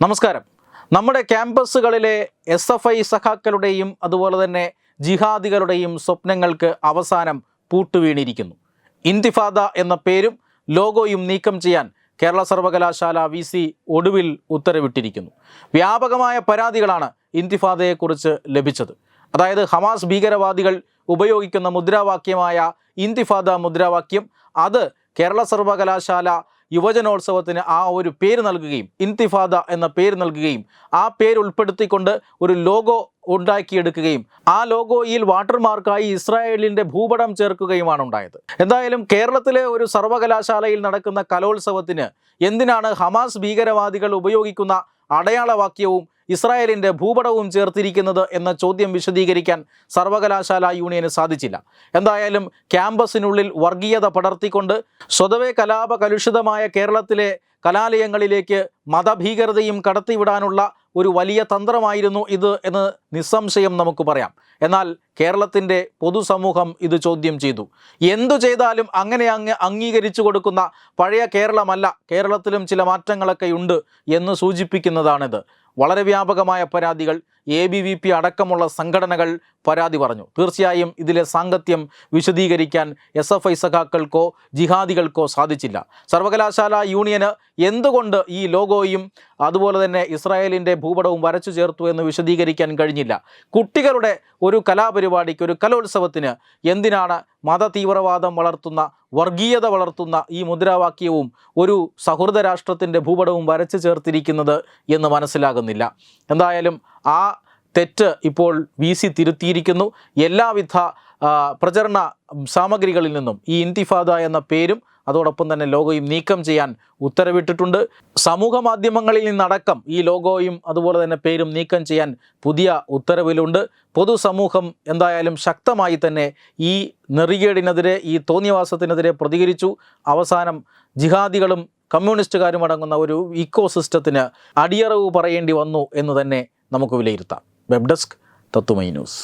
നമസ്കാരം. നമ്മുടെ ക്യാമ്പസുകളിലെ എസ് എഫ് ഐ സഖാക്കളുടെയും അതുപോലെ തന്നെ ജിഹാദികളുടെയും സ്വപ്നങ്ങൾക്ക് അവസാനം പൂട്ടുവീണിരിക്കുന്നു. ഇന്തിഫാദ എന്ന പേരും ലോഗോയും നീക്കം ചെയ്യാൻ കേരള സർവകലാശാല വി സി ഒടുവിൽ ഉത്തരവിട്ടിരിക്കുന്നു. വ്യാപകമായ പരാതികളാണ് ഇന്തിഫാദയെക്കുറിച്ച് ലഭിച്ചത്. അതായത് ഹമാസ് ഭീകരവാദികൾ ഉപയോഗിക്കുന്ന മുദ്രാവാക്യമായ ഇന്തിഫാദ മുദ്രാവാക്യം അത് കേരള സർവകലാശാല യുവജനോത്സവത്തിന് ആ ഒരു പേര് നൽകുകയും ഇന്തിഫാദ എന്ന പേര് നൽകുകയും ആ പേര് ഉൾപ്പെടുത്തിക്കൊണ്ട് ഒരു ലോഗോ ഉണ്ടാക്കിയെടുക്കുകയും ആ ലോഗോയിൽ വാട്ടർമാർക്കായി ഇസ്രായേലിന്റെ ഭൂപടം ചേർക്കുകയുമാണ് ഉണ്ടായത്. എന്തായാലും കേരളത്തിലെ ഒരു സർവകലാശാലയിൽ നടക്കുന്ന കലോത്സവത്തിന് എന്തിനാണ് ഹമാസ് ഭീകരവാദികൾ ഉപയോഗിക്കുന്ന അടയാളവാക്യവും ഇസ്രായേലിന്റെ ഭൂപടവും ചേർത്തിരിക്കുന്നത് എന്ന ചോദ്യം വിശദീകരിക്കാൻ സർവകലാശാല യൂണിയന് സാധിച്ചില്ല. എന്തായാലും ക്യാമ്പസിനുള്ളിൽ വർഗീയത പടർത്തിക്കൊണ്ട് സ്വതവേ കലാപ കലുഷിതമായ കേരളത്തിലെ കലാലയങ്ങളിലേക്ക് മതഭീകരതയും കടത്തിവിടാനുള്ള ഒരു വലിയ തന്ത്രമായിരുന്നു ഇത് എന്ന് നിസ്സംശയം നമുക്ക് പറയാം. എന്നാൽ കേരളത്തിന്റെ പൊതുസമൂഹം ഇത് ചോദ്യം ചെയ്തു. എന്തു ചെയ്താലും അങ്ങനെ അങ്ങ് അംഗീകരിച്ചു കൊടുക്കുന്ന പഴയ കേരളമല്ല കേരളത്തിലും ചില മാറ്റങ്ങളൊക്കെ ഉണ്ട് എന്ന് സൂചിപ്പിക്കുന്നതാണിത്. വളരെ വ്യാപകമായ പരാതികൾ എ ബി വി പി അടക്കമുള്ള സംഘടനകൾ പരാതി പറഞ്ഞു. തീർച്ചയായും ഇതിലെ സാങ്കത്യം വിശദീകരിക്കാൻ എസ് എഫ് ഐ സഖാക്കൾക്കോ ജിഹാദികൾക്കോ സാധിച്ചില്ല. സർവകലാശാല യൂണിയന് എന്തുകൊണ്ട് ഈ ലോഗോയും അതുപോലെ തന്നെ ഇസ്രായേലിന്റെ ഭൂപടവും വരച്ചു ചേർത്തു എന്ന് വിശദീകരിക്കാൻ കഴിഞ്ഞില്ല. കുട്ടികളുടെ ഒരു കലാപരിപാടിക്ക് ഒരു കലോത്സവത്തിന് എന്തിനാണ് മതതീവ്രവാദം വളർത്തുന്ന വർഗീയത വളർത്തുന്ന ഈ മുദ്രാവാക്യവും ഒരു സൗഹൃദ രാഷ്ട്രത്തിന്റെ ഭൂപടവും വരച്ചു ചേർത്തിരിക്കുന്നത് എന്ന് മനസ്സിലാകുന്നില്ല. എന്തായാലും ആ തെറ്റ് ഇപ്പോൾ വി സി തിരുത്തിയിരിക്കുന്നു. എല്ലാവിധ പ്രചരണ സാമഗ്രികളിൽ നിന്നും ഈ ഇന്തിഫാദ എന്ന പേരും അതോടൊപ്പം തന്നെ ലോഗോയും നീക്കം ചെയ്യാൻ ഉത്തരവിട്ടിട്ടുണ്ട്. സമൂഹ മാധ്യമങ്ങളിൽ നിന്നടക്കം ഈ ലോഗോയും അതുപോലെ തന്നെ പേരും നീക്കം ചെയ്യാൻ പുതിയ ഉത്തരവിലുണ്ട്. പൊതുസമൂഹം എന്തായാലും ശക്തമായി തന്നെ ഈ നെറികേടിനെതിരെ ഈ തോന്നിയവാസത്തിനെതിരെ പ്രതികരിച്ചു. അവസാനം ജിഹാദികളും കമ്മ്യൂണിസ്റ്റുകാരും അടങ്ങുന്ന ഒരു ഇക്കോ സിസ്റ്റത്തിന് അടിയറവ് പറയേണ്ടി വന്നു എന്ന് തന്നെ നമുക്ക് വിലയിരുത്താം. Web desk Tatwamayi news.